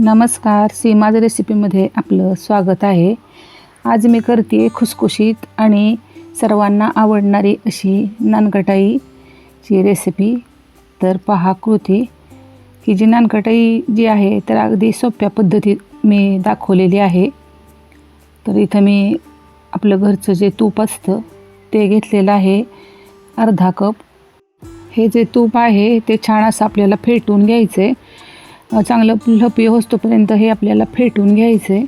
नमस्कार सीमाज रेसिपीमध्ये आपलं स्वागत आहे. आज मी करते खुसखुशीत आणि सर्वांना आवडणारी अशी नानकटाईची रेसिपी. तर पहा कृती की जी नानकटाई जी आहे तर अगदी सोप्या पद्धतीत मी दाखवलेली आहे. तर इथं मी आपलं घरचं जे तूप असतं ते घेतलेलं आहे अर्धा कप. हे जे तूप आहे ते छान असं आपल्याला फेटून घ्यायचं आहे चांगलं लपी होतोपर्यंत हे आपल्याला फेटून घ्यायचं. आहे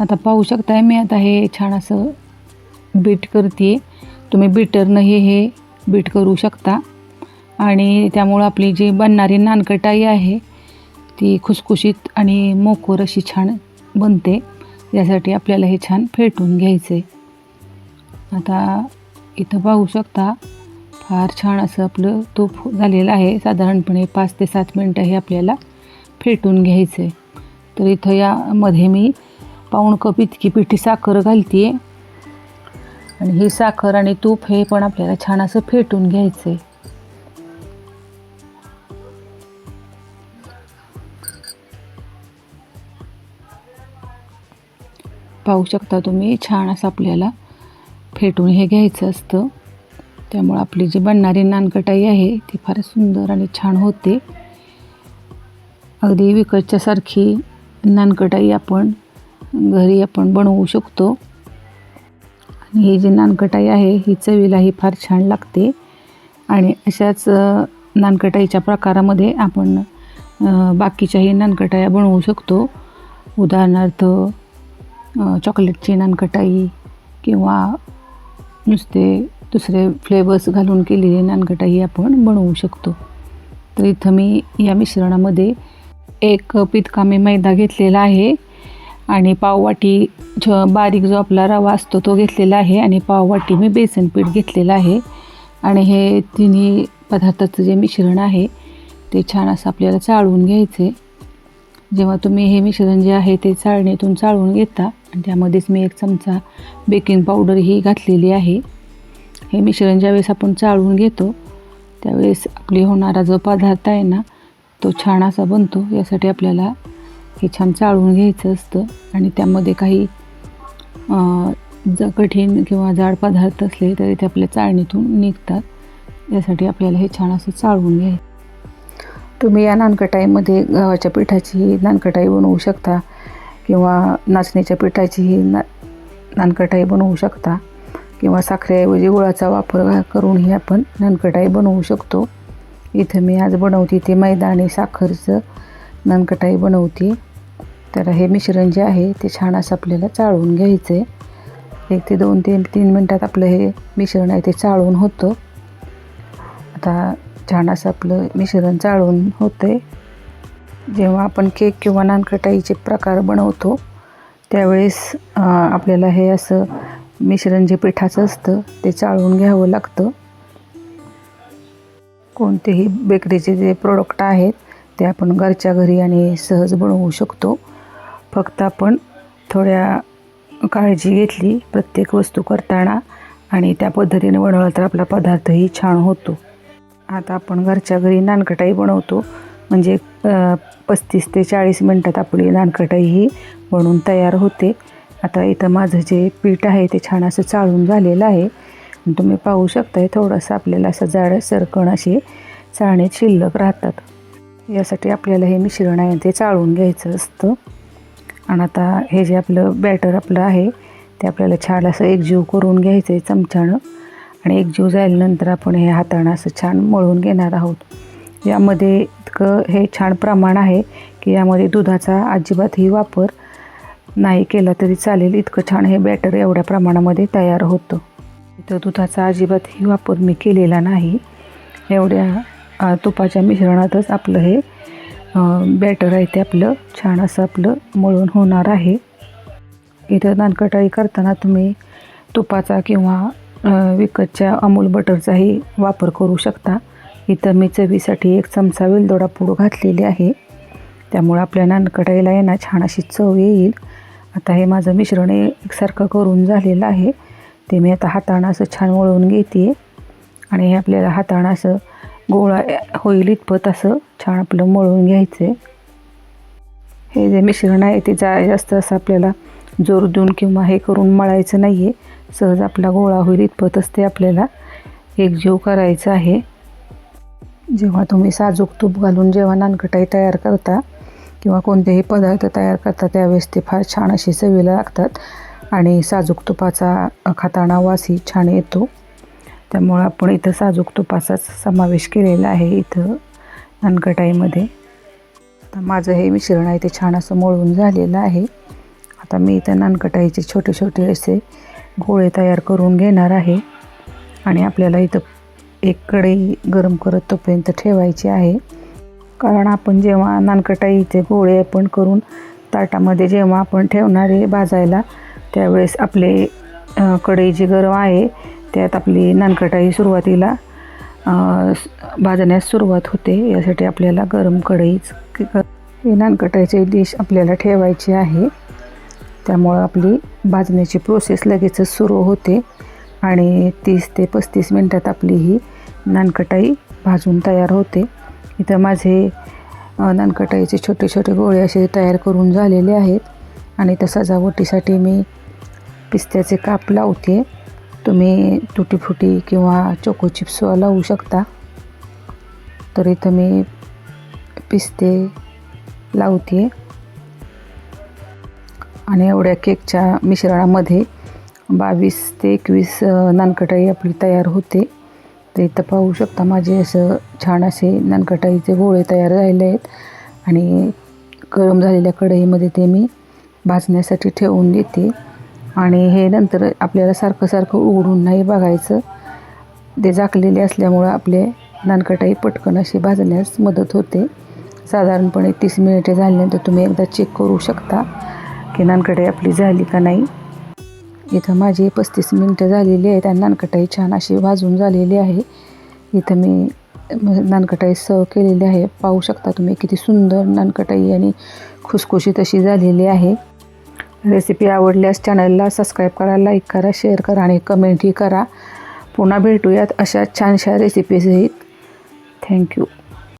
आता पाहू शकताय मी आता हे छान असं बीट करते तुम्ही बीटरनंही हे बीट करू शकता. आणि त्यामुळं आपली जी बनणारी नानकटाई आहे ती खुसखुशीत आणि मोकोर अशी छान बनते. यासाठी आपल्याला हे छान फेटून घ्यायचं. आहे आता इथं पाहू शकता फार छान असं आपलं तूप झालेलं आहे. साधारणपणे पाच ते सात मिनटं हे आपल्याला फेटून घ्यायचं. आहे तर इथं यामध्ये मी पाऊण कप इतकी पिठी साखर घालते आहे आणि ही साखर आणि तूप हे पण आपल्याला छान असं फेटून घ्यायचं. आहे पाहू शकता तुम्ही छान असं आपल्याला फेटून हे घ्यायचं असतं. त्यामुळं आपली जी बनणारी नानकटाई आहे ती फार सुंदर आणि छान होते. अगदी विकतच्यासारखी नानकटाई आपण घरी आपण बनवू शकतो. आणि ही जी नानकटाई आहे ही चवीलाही फार छान लागते. आणि अशाच नानकटाईच्या प्रकारामध्ये आपण बाकीच्याही नानकटाया बनवू शकतो. उदाहरणार्थ चॉकलेटची नानकटाई किंवा नुसते दुसरे फ्लेवर्स घालून केलेली नानगटाही आपण बनवू शकतो. तर इथं मी या मिश्रणामध्ये एक कप मी मैदा घेतलेला आहे आणि पाववाटी छ बारीक जो आपला रवा असतो तो घेतलेला आहे आणि पाववाटी मी बेसन पीठ घेतलेलं आहे. आणि हे तिन्ही पदार्थाचं जे मिश्रण आहे ते छान असं आपल्याला चाळून घ्यायचं. आहे जेव्हा तुम्ही हे मिश्रण जे आहे ते चाळणीतून चाळून घेता आणि त्यामध्येच मी एक चमचा बेकिंग पावडर ही घातलेली आहे. हे मिश्रण ज्यावेळेस आपण चाळून घेतो. त्यावेळेस आपली होणारा जो पदार्थ आहे ना तो छान असा बनतो. यासाठी आपल्याला हे छान चाळून घ्यायचं असतं. आणि त्यामध्ये काही ज कठीण किंवा जाड पदार्थ असले तरी ते आपल्या चाळणीतून निघतात. यासाठी आपल्याला हे छान असं चाळून घ्यायचं तुम्ही या नानकटाईमध्ये गव्हाच्या पिठाची नानकटाई बनवू शकता. किंवा नाचणीच्या पिठाचीही ना नानकटाई बनवू शकता. किंवा साखरेऐवजी गुळाचा वापर करूनही आपण नानकटाई बनवू शकतो. इथं मी आज बनवते ते मैदा आणि साखरचं नानकटाई बनवते. तर हे मिश्रण जे आहे ते छान असं आपल्याला चाळून घ्यायचं आहे एक ते दोन ते तीन मिनटात आपलं हे मिश्रण आहे ते चाळून होतं. आता छान असं आपलं मिश्रण चाळून होतं जेव्हा आपण केक किंवा नानकटाईचे प्रकार बनवतो त्यावेळेस आपल्याला हे असं मिश्रण जे पिठाचं असतं ते चाळून घ्यावं लागतं. कोणतेही बेकरीचे जे प्रोडक्ट आहेत ते आपण घरच्या घरी आणि सहज बनवू शकतो. फक्त आपण थोड्या काळजी घेतली प्रत्येक वस्तू करताना आणि त्या पद्धतीने बनवला तर आपला पदार्थही छान होतो. आता आपण घरच्या घरी नानकटाई बनवतो. म्हणजे पस्तीस ते चाळीस मिनटात आपली नानकटाई ही बनवून तयार होते. आता इथं माझं जे पीठ आहे ते छान असं चाळून झालेलं आहे. तुम्ही पाहू शकताय थोडंसं आपल्याला असं जाड सरकण असे चाळणे शिल्लक राहतात. यासाठी आपल्याला हे मिश्रण आहे ते चाळून घ्यायचं असतं. आणि आता हे जे आपलं बॅटर आपलं आहे ते आपल्याला छान असं एकजीव करून घ्यायचं आहे चमच्यानं. आणि एकजीव झाल्यानंतर आपण हे हातानं असं छान मळून घेणार आहोत. यामध्ये इतकं हे छान प्रमाण आहे की यामध्ये दुधाचा अजिबातही वापर नाही केला तरी चालेल इतकं छान हे बॅटर एवढ्या प्रमाणामध्ये तयार होतं. इथं दुधाचा अजिबातही वापर मी केलेला नाही. एवढ्या तुपाच्या मिश्रणातच आपलं हे बॅटर आहे ते आपलं छान असं आपलं मळून होणार आहे. इथं नानकटाई करताना तुम्ही तुपाचा किंवा विकतच्या अमूल बटरचाही वापर करू शकता. इथं मी चवीसाठी एक चमचा वेलदोडा पूड घातलेली आहे. त्यामुळे आपल्या नानकटाईला यांना छान अशी चव येईल. आता हे माझं मिश्रण एकसारखं करून झालेलं आहे. ते मी आता हातानं असं छान वळवून घेते आणि हे आपल्याला हातानं असं गोळा होईल इतपत असं छान आपलं मळून घ्यायचं आहे हे जे मिश्रण आहे ते जा जास्त असं आपल्याला जोर देऊन किंवा हे करून मळायचं नाही आहे सहज आपला गोळा होईल इतपतच ते आपल्याला. एकजीव करायचं आहे. जेव्हा तुम्ही साजूक तूप घालून जेव्हा नानकटाई तयार करता किंवा कोणतेही पदार्थ तयार करता त्यावेळेस ते फार छान अशी चवीला लागतात. आणि साजूक तुपाचा खाताना वासही छान येतो. त्यामुळं आपण इथं साजूक तुपाचाच समावेश केलेला आहे इथं नानकटाईमध्ये. आता माझं हे मिश्रण आहे ते छान असं मळून झालेलं आहे. आता मी इथं नानकटाईचे छोटे छोटे असे गोळे तयार करून घेणार आहे. आणि आपल्याला इथं एक कढई गरम करत तोपर्यंत ठेवायची आहे. कारण आपण जेव्हा नानकटाईचे गोळे आपण करून ताटामध्ये जेव्हा आपण ठेवणार आहे भाजायला त्यावेळेस आपले कढई जी गरम आहे त्यात आपली नानकटाई सुरुवातीला भाजण्यास सुरुवात होते. यासाठी आपल्याला गरम कढईच हे नानकटाईची डिश आपल्याला ठेवायची आहे. त्यामुळं आपली भाजण्याची प्रोसेस लगेचच सुरू होते आणि तीस ते पस्तीस मिनटात आपली ही नानकटाई भाजून तयार होते. इथं माझे नानकटाईचे छोटे छोटे गोळे असे तयार करून झालेले आहेत. आणि इथं सजावटीसाठी मी पिस्त्याचे काप लावते. तुम्ही तुटीफुटी किंवा चोको चिप्स लावू शकता. तर इथं मी पिस्ते लावते. आणि एवढ्या केकच्या मिश्रणामध्ये बावीस ते एकवीस नानकटाई आपली तयार होते. तर इथं पाहू शकता माझे असं छान असे नानकटाईचे गोळे तयार झालेले आहेत. आणि गरम झालेल्या कढईमध्ये ते मी भाजण्यासाठी ठेवून देते. आणि हे नंतर आपल्याला सारखं सारखं उघडून नाही बघायचं. ते झाकलेले असल्यामुळं आपले नानकटाई पटकन अशी भाजण्यास मदत होते. साधारणपणे तीस मिनिटे झाल्यानंतर तुम्ही एकदा चेक करू शकता की नानकटाई आपली झाली का नाही. इथं माझी पस्तीस मिनटं झालेली आहेत आणि नानकटाई छान अशी भाजून झालेली आहे. इथं मी नानकटाई सर्व केलेली आहे. पाहू शकता तुम्ही किती सुंदर नानकटाई आणि खुसखुशीत अशी झालेली आहे. रेसिपी आवडल्यास चॅनलला सबस्क्राईब करा लाईक करा शेअर करा आणि कमेंटही करा. पुन्हा भेटूयात अशा छानशा रेसिपीसहित थँक्यू